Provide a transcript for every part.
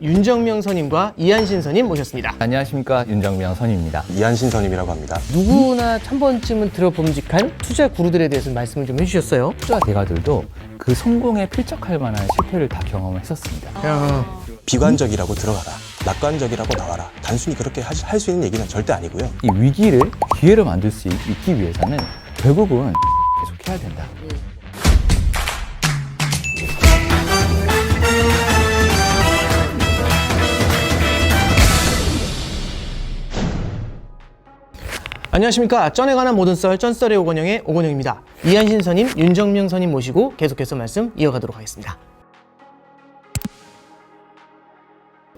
윤정명 선임과 이한신 선임 모셨습니다. 안녕하십니까 윤정명 선입니다. 이한신 선임이라고 합니다. 누구나 한 번쯤은 들어봄직한 투자 구루들에 대해서 말씀을 좀 해주셨어요. 투자 대가들도 그 성공에 필적할 만한 실패를 다 경험을 했었습니다. 야, 비관적이라고 들어가라. 낙관적이라고 나와라. 단순히 그렇게 할 수 있는 얘기는 절대 아니고요. 이 위기를 기회로 만들 수 있- 있기 위해서는 결국은 계속 해야 된다. 안녕하십니까. 쩐에 관한 모든 썰, 쩐썰의 오건영의 오건영입니다. 이한신 선임, 윤정명 선임 모시고 계속해서 말씀 이어가도록 하겠습니다.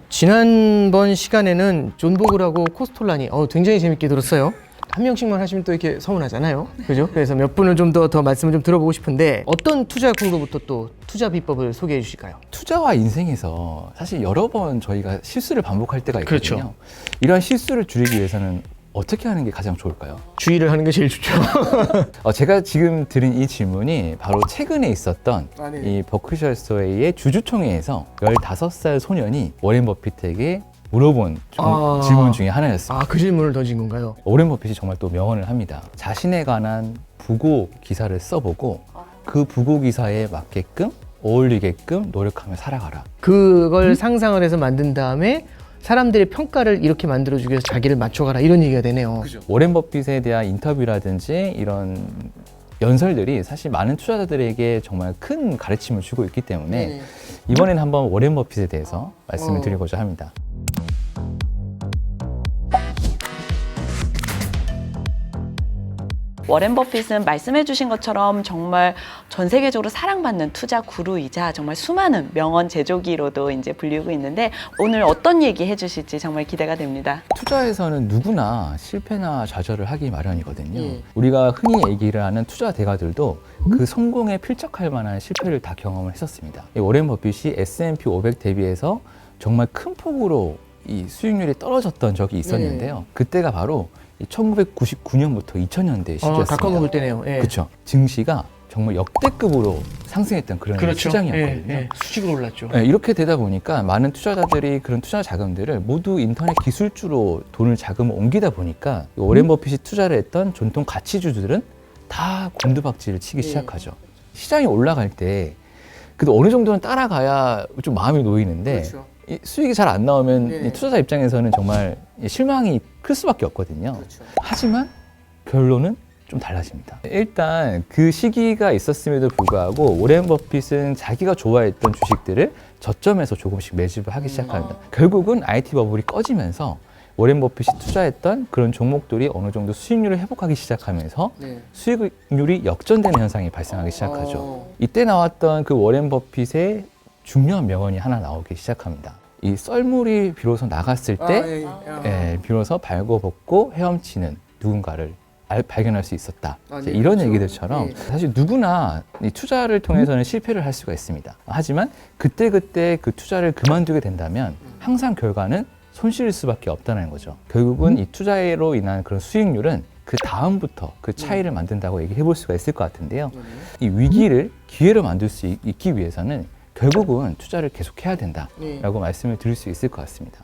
지난번 시간에는 존 보글하고 코스톨라니 어, 굉장히 재밌게 들었어요. 한 명씩만 하시면 또 이렇게 서운하잖아요. 그죠? 그래서 몇 분을 좀 더더 말씀을 좀 들어보고 싶은데 어떤 투자 구루부터 또 투자 비법을 소개해 주실까요? 투자와 인생에서 사실 여러 번 저희가 실수를 반복할 때가 있거든요. 그렇죠. 이러한 실수를 줄이기 위해서는 어떻게 하는 게 가장 좋을까요? 주의를 하는 게 제일 좋죠. 어, 제가 지금 드린 이 질문이 바로 최근에 있었던 아, 네. 이 버크셔 스웨이의 주주총회에서 15살 소년이 워렌 버핏에게 물어본 종- 아. 질문 중에 하나였습니다. 아, 그 질문을 던진 건가요? 오렌 버핏이 정말 또 명언을 합니다. 자신에 관한 부고 기사를 써보고 그 부고 기사에 맞게끔 어울리게끔 노력하며 살아가라. 그걸 상상을 해서 만든 다음에 사람들의 평가를 이렇게 만들어주기 위해서 자기를 맞춰가라 이런 얘기가 되네요. 오렌 버핏에 대한 인터뷰라든지 이런 연설들이 사실 많은 투자자들에게 정말 큰 가르침을 주고 있기 때문에 이번에는 한번 오렌 버핏에 대해서 말씀을 어. 드리고자 합니다. 워렌 버핏은 말씀해주신 것처럼 정말 전 세계적으로 사랑받는 투자 구루이자 정말 수많은 명언 제조기로도 이제 불리고 있는데 오늘 어떤 얘기 해주실지 정말 기대가 됩니다. 투자에서는 누구나 실패나 좌절을 하기 마련이거든요. 예. 우리가 흔히 얘기를 하는 투자 대가들도 그 성공에 필적할 만한 실패를 다 경험을 했었습니다. 이 오렌 버핏이 S&P 500 대비해서 정말 큰 폭으로 이 수익률이 떨어졌던 적이 있었는데요. 그때가 바로 1999년부터 2000년대 어, 시기였습니다. 닭과 먹을 때네요. 예. 그렇죠. 증시가 정말 역대급으로 상승했던 그런 그렇죠. 시장이었거든요. 예, 예. 수직으로 올랐죠. 네, 이렇게 되다 보니까 많은 투자자들이 그런 투자 자금들을 모두 인터넷 기술주로 돈을 자금을 옮기다 보니까 이 오렌 버핏이 투자를 했던 전통 가치주들은 다 곤두박질을 치기 네. 시작하죠. 시장이 올라갈 때 그래도 어느 정도는 따라가야 좀 마음이 놓이는데 그렇죠. 이 수익이 잘 안 나오면 네. 이 투자자 입장에서는 정말 이 실망이 클 수밖에 없거든요. 그렇죠. 하지만 결론은 좀 달라집니다. 일단 그 시기가 있었음에도 불구하고 오렌 버핏은 자기가 좋아했던 주식들을 저점에서 조금씩 매집을 하기 시작합니다. 결국은 IT 버블이 꺼지면서 오렌 버핏이 투자했던 그런 종목들이 어느 정도 수익률을 회복하기 시작하면서 네. 수익률이 역전되는 현상이 발생하기 시작하죠. 어. 이때 나왔던 그 워렌 버핏의 중요한 명언이 하나 나오기 시작합니다. 이 썰물이 비로소 나갔을 아, 때 예, 예, 비로소 발고 벗고 헤엄치는 누군가를 알- 발견할 수 있었다. 아, 이제 네, 이런 그렇죠. 얘기들처럼 네. 사실 누구나 이 투자를 통해서는 실패를 할 수가 있습니다. 하지만 그때그때 그 투자를 그만두게 된다면 항상 결과는 손실일 수밖에 없다는 거죠. 결국은 이 투자로 인한 그런 수익률은 그 다음부터 그 차이를 만든다고 얘기해 볼 수가 있을 것 같은데요. 이 위기를 기회로 만들 수 있- 있기 위해서는 결국은 투자를 계속 해야 된다라고 말씀을 드릴 수 있을 것 같습니다.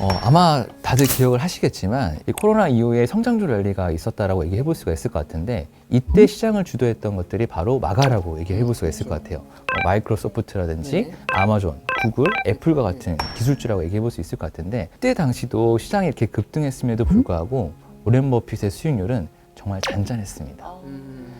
어, 아마 다들 기억을 하시겠지만 이 코로나 이후에 성장주 랠리가 있었다라고 얘기해 볼 수가 있을 것 같은데 이때 시장을 주도했던 것들이 바로 마가라고 얘기해 볼 수가 있을 것 같아요. 어, 마이크로소프트라든지 아마존, 구글, 애플과 같은 기술주라고 얘기해 볼 수 있을 것 같은데 그때 당시도 시장이 이렇게 급등했음에도 불구하고 오렌 버핏의 수익률은 정말 잔잔했습니다.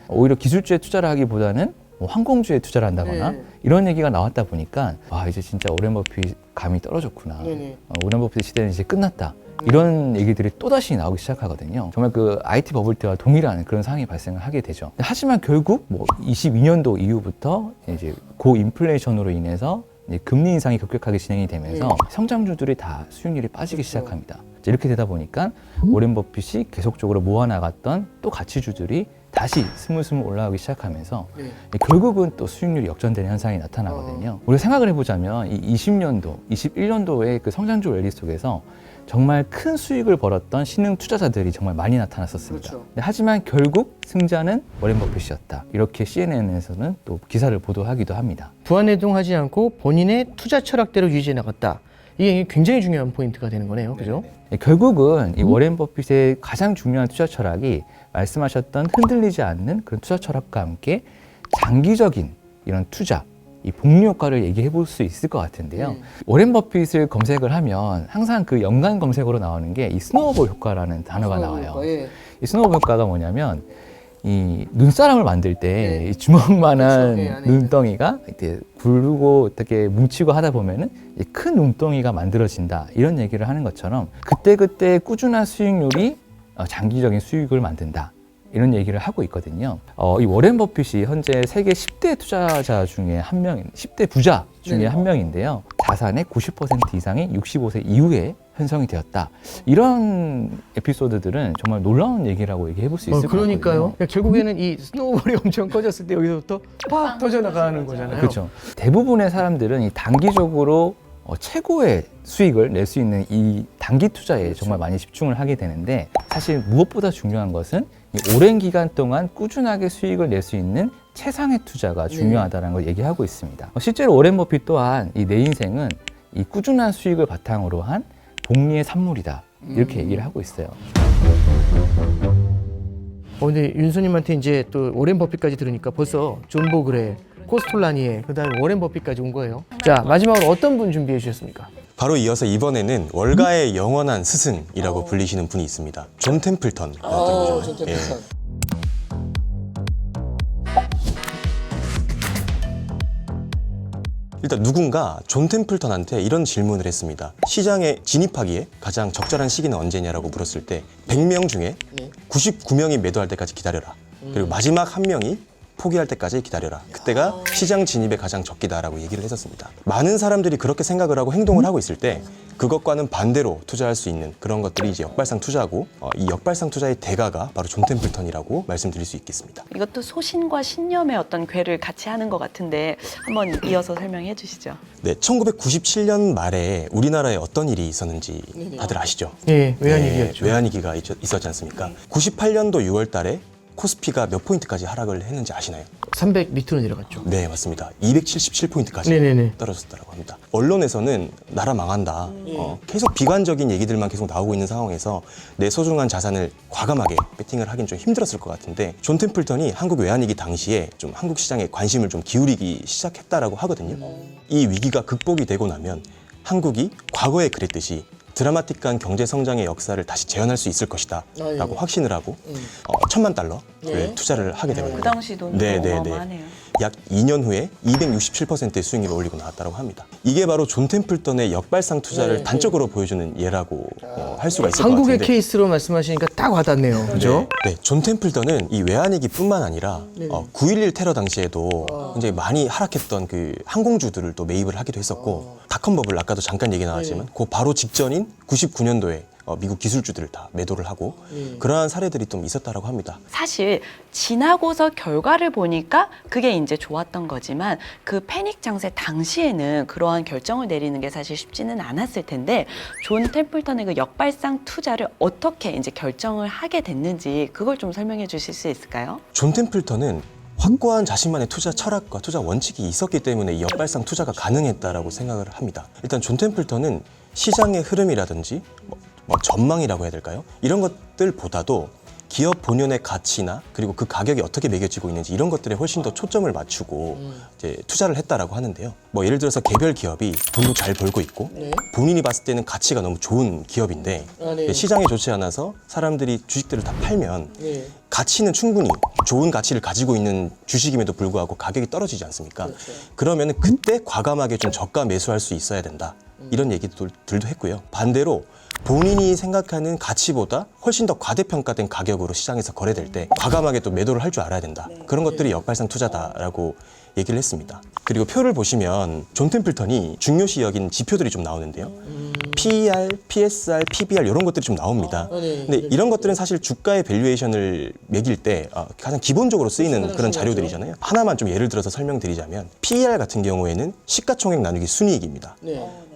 오히려 기술주에 투자를 하기보다는 뭐 항공주에 투자를 한다거나 네. 이런 얘기가 나왔다 보니까 와 이제 진짜 오렌 버핏 감이 떨어졌구나. 네네. 어, 오렌 버핏의 시대는 이제 끝났다. 이런 얘기들이 또다시 나오기 시작하거든요. 정말 그 IT 버블 때와 동일한 그런 상황이 발생을 하게 되죠. 하지만 결국 뭐 22년도 이후부터 이제 고인플레이션으로 인해서 이제 금리 인상이 급격하게 진행이 되면서 네. 성장주들이 다 수익률이 빠지기 시작합니다. 이제 이렇게 되다 보니까 오렌 버핏이 계속적으로 모아나갔던 또 가치주들이 다시 스물스물 올라가기 시작하면서 네. 결국은 또 수익률이 역전되는 현상이 나타나거든요. 우리가 생각을 해보자면 이 20년도, 21년도의 그 성장주 랠리 속에서 정말 큰 수익을 벌었던 신흥 투자자들이 정말 많이 나타났었습니다. 그렇죠. 근데 하지만 결국 승자는 워렌 버핏이었다. 이렇게 CNN에서는 또 기사를 보도하기도 합니다. 부안해동하지 않고 본인의 투자 철학대로 유지해 나갔다. 이게 굉장히 중요한 포인트가 되는 거네요. 그죠? 예, 결국은 이 워렌 버핏의 가장 중요한 투자 철학이 말씀하셨던 흔들리지 않는 그런 투자 철학과 함께 장기적인 이런 투자, 이 복리 효과를 얘기해 볼 수 있을 것 같은데요. 음. 워렌 버핏을 검색을 하면 항상 그 연관 검색어로 나오는 게 이 스노우볼 효과라는 단어가 나와요. 예. 이 스노우볼 효과가 뭐냐면 이 눈사람을 만들 때 네. 이 주먹만한 그렇죠. 있는. 눈덩이가 이렇게 굴고 어떻게 뭉치고 하다 보면은 이큰 눈덩이가 만들어진다 이런 얘기를 하는 것처럼 그때 그때 꾸준한 수익률이 어, 장기적인 수익을 만든다. 이런 얘기를 하고 있거든요. 어, 이 워렌 버핏이 현재 세계 10대 투자자 중에 한 명, 10대 부자 중에 네. 한 명인데요. 자산의 90% 이상이 65세 이후에 편성이 되었다. 이런 에피소드들은 정말 놀라운 얘기라고 얘기해 볼 수 있을 어, 것 같아요. 그러니까요. 그러니까 결국에는 이 스노우볼이 엄청 커졌을 때 여기서부터 팍 터져나가는 거잖아요. 그렇죠. 대부분의 사람들은 이 단기적으로 어, 최고의 수익을 낼 수 있는 이 단기 투자에 그렇죠. 정말 많이 집중을 하게 되는데 사실 무엇보다 중요한 것은 이 오랜 기간 동안 꾸준하게 수익을 낼 수 있는 최상의 투자가 네. 중요하다는 걸 얘기하고 있습니다. 어, 실제로 오렌 버핏 또한 이 내 인생은 이 꾸준한 수익을 바탕으로 한 복리의 산물이다. 이렇게 음. 얘기를 하고 있어요. 어, 근데 윤수님한테 이제 또 오렌 버핏까지 들으니까 벌써 존 보그레, 코스톨라니에 그다음에 워렌 버핏까지 온 거예요. 자 마지막으로 어떤 분 준비해 주셨습니까? 바로 이어서 이번에는 월가의 영원한 스승이라고 불리시는 분이 있습니다. 존 템플턴. 들어보셨나요? 예. 일단 누군가 존 템플턴한테 이런 질문을 했습니다. 시장에 진입하기에 가장 적절한 시기는 언제냐라고 물었을 때 100명 중에 99명이 매도할 때까지 기다려라. 그리고 마지막 한 명이 포기할 때까지 기다려라. 그때가 시장 진입의 가장 적기다라고 얘기를 했었습니다. 많은 사람들이 그렇게 생각을 하고 행동을 하고 있을 때 그것과는 반대로 투자할 수 있는 그런 것들이 이제 역발상 투자고 어, 이 역발상 투자의 대가가 바로 존 템플턴이라고 말씀드릴 수 있겠습니다. 이것도 소신과 신념의 어떤 괴를 같이 하는 것 같은데 한번 이어서 설명해 주시죠. 네, 1997년 말에 우리나라에 어떤 일이 있었는지 다들 아시죠? 예, 외환 네, 위기였죠. 외환위기가 있- 있었지 않습니까? 98년도 6월 달에 코스피가 몇 포인트까지 하락을 했는지 아시나요? 300 밑으로 내려갔죠. 네, 맞습니다. 277포인트까지 네네네. 떨어졌다고 합니다. 언론에서는 나라 망한다. 어, 계속 비관적인 얘기들만 계속 나오고 있는 상황에서 내 소중한 자산을 과감하게 베팅을 하긴 좀 힘들었을 것 같은데 존 템플턴이 한국 외환위기 당시에 좀 한국 시장에 관심을 좀 기울이기 시작했다라고 하거든요. 이 위기가 극복이 되고 나면 한국이 과거에 그랬듯이 드라마틱한 경제 성장의 역사를 다시 재현할 수 있을 것이다 라고 확신을 하고 어, 천만 달러를 투자를 하게 됩니다. 그 당시 돈이 네, 네, 네. 어마어마하네요. 약 2년 후에 267%의 수익률을 올리고 나왔다고 합니다. 이게 바로 존 템플턴의 역발상 투자를 단적으로 보여주는 예라고 어, 할 수가 있을 것 한국의 같은데. 케이스로 말씀하시니까 딱 와닿네요. 그죠? 네, 네, 존 템플턴은 이 외환위기뿐만 아니라 어, 9.11 테러 당시에도 굉장히 많이 하락했던 그 항공주들을 또 매입을 하기도 했었고 닷컴 버블 아까도 잠깐 얘기 나왔지만 그 바로 직전인 99년도에 어, 미국 기술주들을 다 매도를 하고 그러한 사례들이 좀 있었다라고 합니다. 사실 지나고서 결과를 보니까 그게 이제 좋았던 거지만 그 패닉 장세 당시에는 그러한 결정을 내리는 게 사실 쉽지는 않았을 텐데 존 템플턴의 그 역발상 투자를 어떻게 이제 결정을 하게 됐는지 그걸 좀 설명해 주실 수 있을까요? 존 템플턴은 확고한 자신만의 투자 철학과 투자 원칙이 있었기 때문에 이 역발상 투자가 가능했다라고 생각을 합니다. 일단 존 템플턴은 시장의 흐름이라든지 뭐, 뭐 전망이라고 해야 될까요? 이런 것들보다도 기업 본연의 가치나 그리고 그 가격이 어떻게 매겨지고 있는지 이런 것들에 훨씬 더 초점을 맞추고 이제 투자를 했다라고 하는데요. 뭐 예를 들어서 개별 기업이 돈도 잘 벌고 있고 본인이 봤을 때는 가치가 너무 좋은 기업인데 시장이 좋지 않아서 사람들이 주식들을 다 팔면 가치는 충분히 좋은 가치를 가지고 있는 주식임에도 불구하고 가격이 떨어지지 않습니까? 그러면 그때 과감하게 좀 저가 매수할 수 있어야 된다. 이런 얘기들도 했고요. 반대로 본인이 생각하는 가치보다 훨씬 더 과대평가된 가격으로 시장에서 거래될 때 과감하게 또 매도를 할 줄 알아야 된다. 그런 것들이 역발상 투자다라고 얘기를 했습니다. 그리고 표를 보시면 존 템플턴이 중요시 여긴 지표들이 좀 나오는데요. PER, PSR, PBR 이런 것들이 좀 나옵니다. 아, 네. 근데 이런 것들은 사실 주가의 밸류에이션을 매길 때 어, 가장 기본적으로 쓰이는 그런 자료들이잖아요. 하나만 좀 예를 들어서 설명드리자면 PER 같은 경우에는 시가총액 나누기 순이익입니다.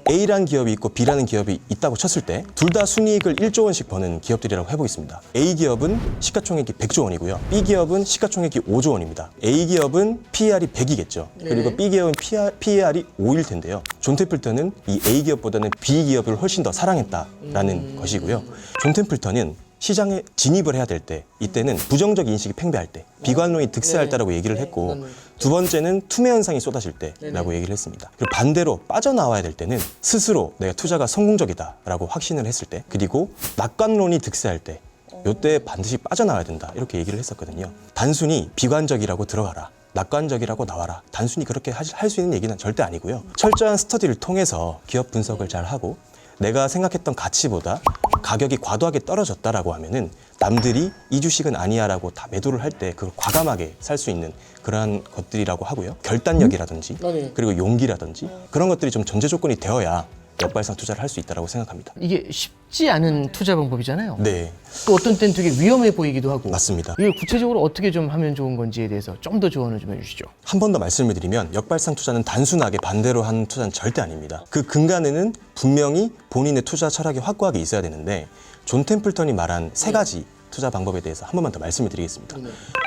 A라는 기업이 있고 B라는 기업이 있다고 쳤을 때 둘 다 순이익을 1조 원씩 버는 기업들이라고 해보겠습니다. A 기업은 시가총액이 100조 원이고요. B 기업은 시가총액이 5조 원입니다. A 기업은 PER이 100이겠죠. 그리고 B 기업은 PER이 5일 텐데요. 존 테플턴은 이 A 기업보다는 B 기업을 훨씬 더 사랑했다라는 것이고요. 존 템플턴은 시장에 진입을 해야 될 때 이때는 부정적 인식이 팽배할 때 비관론이 득세할 때라고 얘기를 했고 두 번째는 투매 현상이 쏟아질 때라고 얘기를 했습니다. 그리고 반대로 빠져나와야 될 때는 스스로 내가 투자가 성공적이다라고 확신을 했을 때 그리고 낙관론이 득세할 때 요때 반드시 빠져나와야 된다 이렇게 얘기를 했었거든요. 단순히 비관적이라고 들어가라. 낙관적이라고 나와라. 단순히 그렇게 할 수 있는 얘기는 절대 아니고요. 철저한 스터디를 통해서 기업 분석을 잘 하고 내가 생각했던 가치보다 가격이 과도하게 떨어졌다라고 하면은 남들이 이 주식은 아니야라고 다 매도를 할 때 그걸 과감하게 살 수 있는 그러한 것들이라고 하고요. 결단력이라든지 그리고 용기라든지 그런 것들이 좀 전제 조건이 되어야 역발상 투자를 할 수 있다라고 생각합니다. 이게 쉽지 않은 투자 방법이잖아요. 네, 또 어떤 때는 되게 위험해 보이기도 하고. 맞습니다. 이게 구체적으로 어떻게 좀 하면 좋은 건지에 대해서 좀 더 조언을 좀 해주시죠. 한 번 더 말씀을 드리면 역발상 투자는 단순하게 반대로 하는 투자는 절대 아닙니다. 그 근간에는 분명히 본인의 투자 철학이 확고하게 있어야 되는데 존 템플턴이 말한 세 가지 투자 방법에 대해서 한 번만 더 말씀을 드리겠습니다.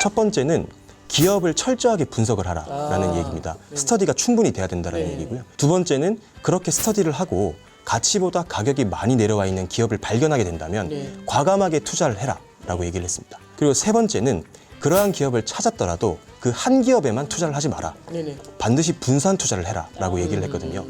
첫 번째는 기업을 철저하게 분석을 하라라는 얘기입니다. 스터디가 충분히 돼야 된다는 얘기고요. 두 번째는 그렇게 스터디를 하고 가치보다 가격이 많이 내려와 있는 기업을 발견하게 된다면 과감하게 투자를 해라라고 얘기를 했습니다. 그리고 세 번째는 그러한 기업을 찾았더라도 그 한 기업에만 투자를 하지 마라. 반드시 분산 투자를 해라라고 얘기를 했거든요.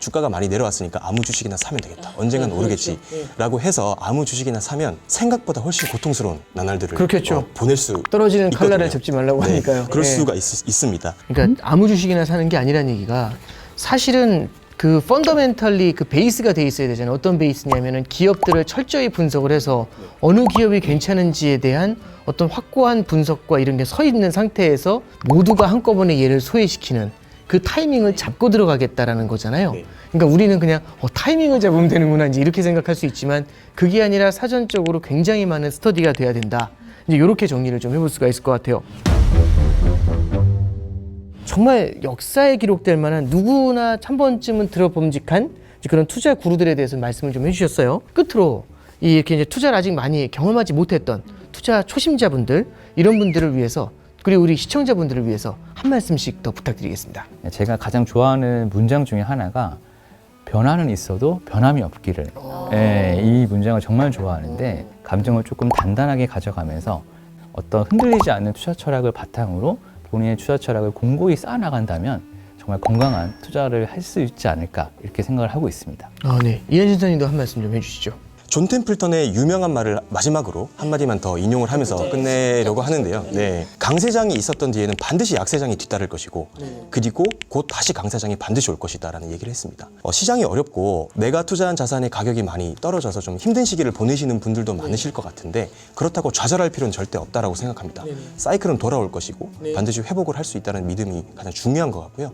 주가가 많이 내려왔으니까 아무 주식이나 사면 되겠다. 언젠간 오르겠지라고 해서 아무 주식이나 사면 생각보다 훨씬 고통스러운 나날들을 그렇겠죠. 어, 보낼 수 떨어지는 있거든요. 칼날을 잡지 말라고 네, 하니까요. 그럴 네. 수가 있, 있습니다. 그러니까 아무 주식이나 사는 게 아니라는 얘기가 사실은 그 펀더멘털리 그 베이스가 돼 있어야 되잖아요. 어떤 베이스냐면은 기업들을 철저히 분석을 해서 어느 기업이 괜찮은지에 대한 어떤 확고한 분석과 이런 게 서 있는 상태에서 모두가 한꺼번에 얘를 소외시키는 그 타이밍을 잡고 들어가겠다라는 거잖아요. 그러니까 우리는 그냥 어, 타이밍을 잡으면 되는구나 이제 이렇게 생각할 수 있지만 그게 아니라 사전적으로 굉장히 많은 스터디가 돼야 된다. 이제 이렇게 정리를 좀 해볼 수가 있을 것 같아요. 정말 역사에 기록될 만한 누구나 한 번쯤은 들어봄직한 그런 투자 구루들에 대해서 말씀을 좀 해주셨어요. 끝으로 이 이렇게 이제 투자를 아직 많이 경험하지 못했던 투자 초심자분들 이런 분들을 위해서 그리고 우리 시청자분들을 위해서 한 말씀씩 더 부탁드리겠습니다. 제가 가장 좋아하는 문장 중에 하나가 변화는 있어도 변함이 없기를. 예, 이 문장을 정말 좋아하는데 감정을 조금 단단하게 가져가면서 어떤 흔들리지 않는 투자 철학을 바탕으로 본인의 투자 철학을 공고히 쌓아 나간다면 정말 건강한 투자를 할 수 있지 않을까 이렇게 생각을 하고 있습니다. 아, 네. 이현진 선생님도 한 말씀 좀 해주시죠. 존 템플턴의 유명한 말을 마지막으로 한마디만 더 인용을 하면서 끝내려고 하는데요. 네. 강세장이 있었던 뒤에는 반드시 약세장이 뒤따를 것이고, 그리고 곧 다시 강세장이 반드시 올 것이다라는 얘기를 했습니다. 어, 시장이 어렵고 내가 투자한 자산의 가격이 많이 떨어져서 좀 힘든 시기를 보내시는 분들도 많으실 것 같은데 그렇다고 좌절할 필요는 절대 없다라고 생각합니다. 사이클은 돌아올 것이고 반드시 회복을 할 수 있다는 믿음이 가장 중요한 것 같고요.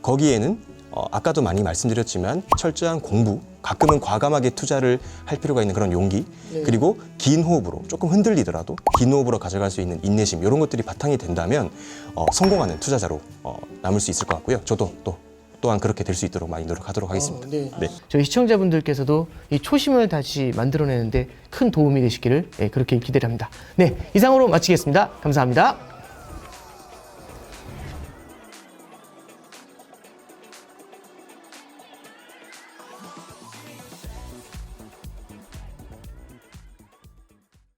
거기에는 어, 아까도 많이 말씀드렸지만 철저한 공부, 가끔은 과감하게 투자를 할 필요가 있는 그런 용기, 그리고 긴 호흡으로 조금 흔들리더라도 긴 호흡으로 가져갈 수 있는 인내심 이런 것들이 바탕이 된다면 어, 성공하는 투자자로 어, 남을 수 있을 것 같고요. 저도 또 또한 그렇게 될 수 있도록 많이 노력하도록 하겠습니다. 네. 저희 시청자분들께서도 이 초심을 다시 만들어내는데 큰 도움이 되시기를 예, 그렇게 기대를 합니다. 네, 이상으로 마치겠습니다. 감사합니다.